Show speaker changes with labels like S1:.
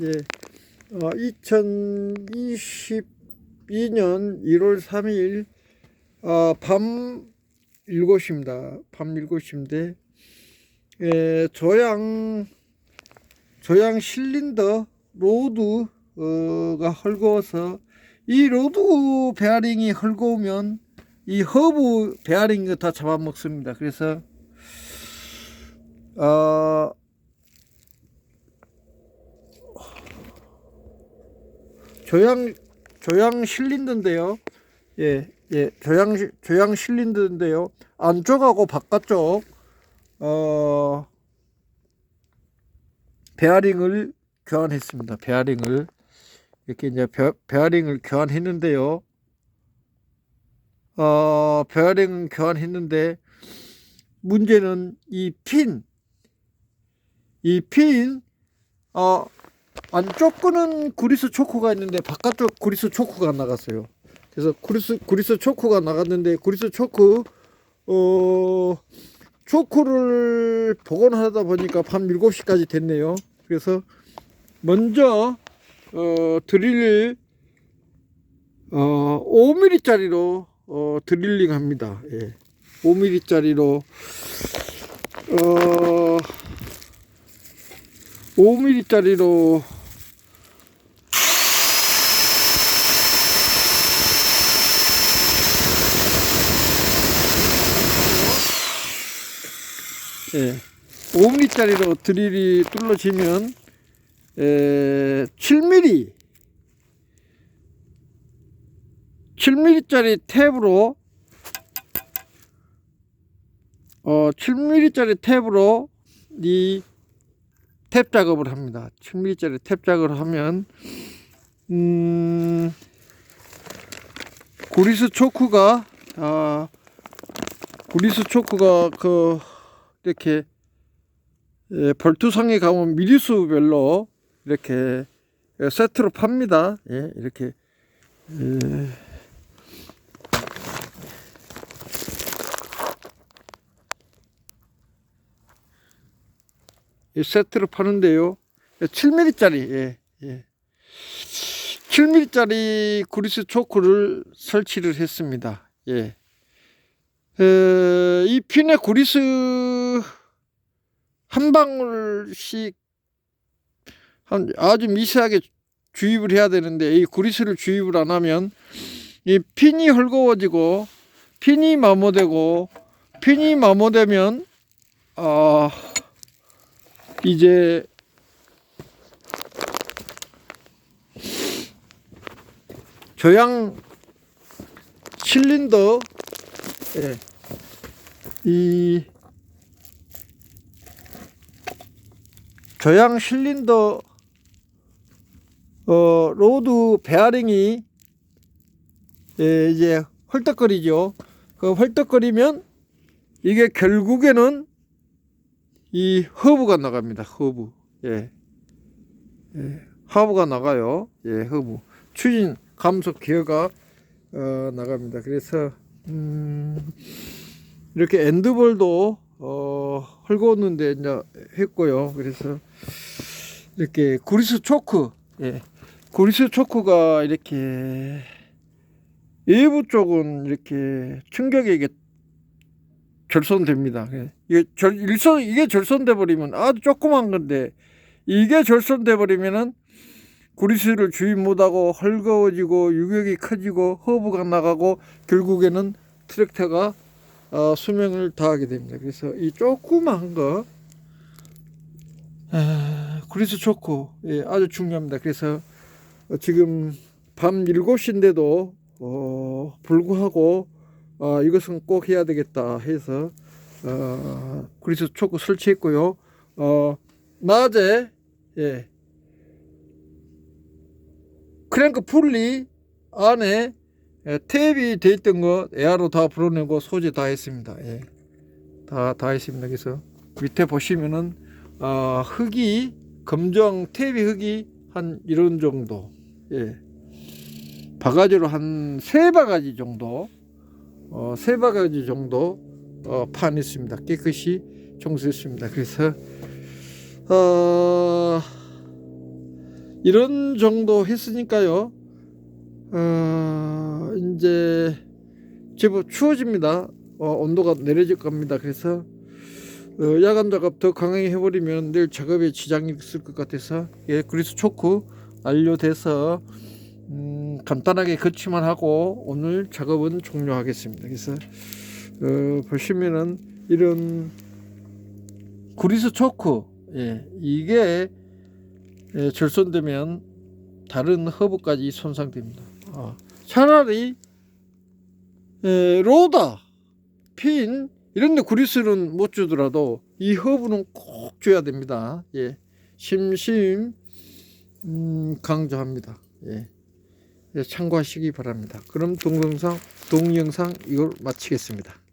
S1: 예. 어, 2022년 1월 3일 어, 밤 7시입니다. 밤 7시인데 예, 조양 조양 실린더 로드가 헐거워서 이 로드 베어링이 헐거우면 이 허브 베어링이 다 잡아먹습니다. 그래서 어, 조양 조양 실린더인데요. 예, 예, 조양 시- 조양 실린더인데요. 안쪽하고 바깥쪽 어 베어링을 교환했습니다. 베어링을 이렇게 이제 베, 베어링을 교환했는데요. 어 베어링 교환했는데 문제는 이 핀, 이 핀, 어 안쪽 거는 구리스 초코가 있는데 바깥쪽 구리스 초코가 나갔어요. 그래서 구리스 구리스 초코가 나갔는데 구리스 초코 어 초코를 복원하다 보니까 밤 7시까지 됐네요. 그래서 먼저 어 드릴 어 5mm짜리로 어 드릴링 합니다. 예. 5mm짜리로 어 5mm짜리로 예, 5mm짜리로 드릴이 뚫어지면 에, 7mm 7mm짜리 탭으로 어 7mm짜리 탭으로 이 탭 작업을 합니다. 7mm짜리 탭 작업을 하면 음 구리스 초크가 아 구리스 초크가 그 이렇게 예, 벌투상에 가면 미리수별로 이렇게 세트로 팝니다. 예, 이렇게 예. 세트로 파는데요. 7mm짜리, 예, 예. 7mm짜리 구리스 초크를 설치를 했습니다. 예. 에, 이 핀에 구리스 한 방울씩 한 아주 미세하게 주입을 해야 되는데 이 구리스를 주입을 안 하면 이 핀이 헐거워지고 핀이 마모되고 핀이 마모되면 아 이제 조양 실린더 예. 이 조양 실린더 어 로드 베어링이 예, 이제 헐떡거리죠. 그 헐떡거리면 이게 결국에는 이 허브가 나갑니다. 허브. 예. 예. 허브가 나가요. 예, 허브. 추진 감속 기어가 어, 나갑니다. 그래서 음, 이렇게 엔드볼도 어, 헐거웠는데 이제 했고요. 그래서 이렇게 구리스 초크, 예, 구리스 초크가 이렇게 일부 쪽은 이렇게 충격에 이게 절손됩니다. 예. 이게 절, 일선, 이게 절손돼 버리면 아주 조그만 건데 이게 절손돼 버리면은 구리스를 주입 못하고 헐거워지고 유격이 커지고 허브가 나가고 결국에는 트랙터가 어, 수명을 다하게 됩니다. 그래서 이 조그만 거 아, 구리스 초코 예, 아주 중요합니다. 그래서 어, 지금 밤 7시인데도 어, 불구하고 어, 이것은 꼭 해야 되겠다 해서 어, 구리스 초코 설치했고요. 어, 낮에 예, 크랭크 풀리 안에 예, 탭이 돼 있던 거 에어로 다 불어내고 소재 다 했습니다. 예. 다, 다 했습니다. 그래서 밑에 보시면은 어, 흙이 검정 탭이 흙이 한 이런 정도 예. 바가지로 한 세 바가지 정도 어, 세 바가지 정도 어, 파냈습니다. 깨끗이 청소했습니다. 그래서 어, 이런 정도 했으니까요. 어, 이제 제법 추워집니다. 어, 온도가 내려질 겁니다. 그래서 어, 야간 작업 더 강하게 해버리면 내일 작업에 지장이 있을 것 같아서 예, 그리스 초크 완료돼서 음, 간단하게 거치만 하고 오늘 작업은 종료하겠습니다. 그래서 어, 보시면은 이런 그리스 초크 예, 이게 예, 절손되면 다른 허브까지 손상됩니다. 아, 차라리 예, 로다, 핀 이런데 그리스는 못 주더라도 이 허브는 꼭 줘야 됩니다. 예, 심심 음, 강조합니다. 예. 예, 참고하시기 바랍니다. 그럼 동영상 동영상 이걸 마치겠습니다.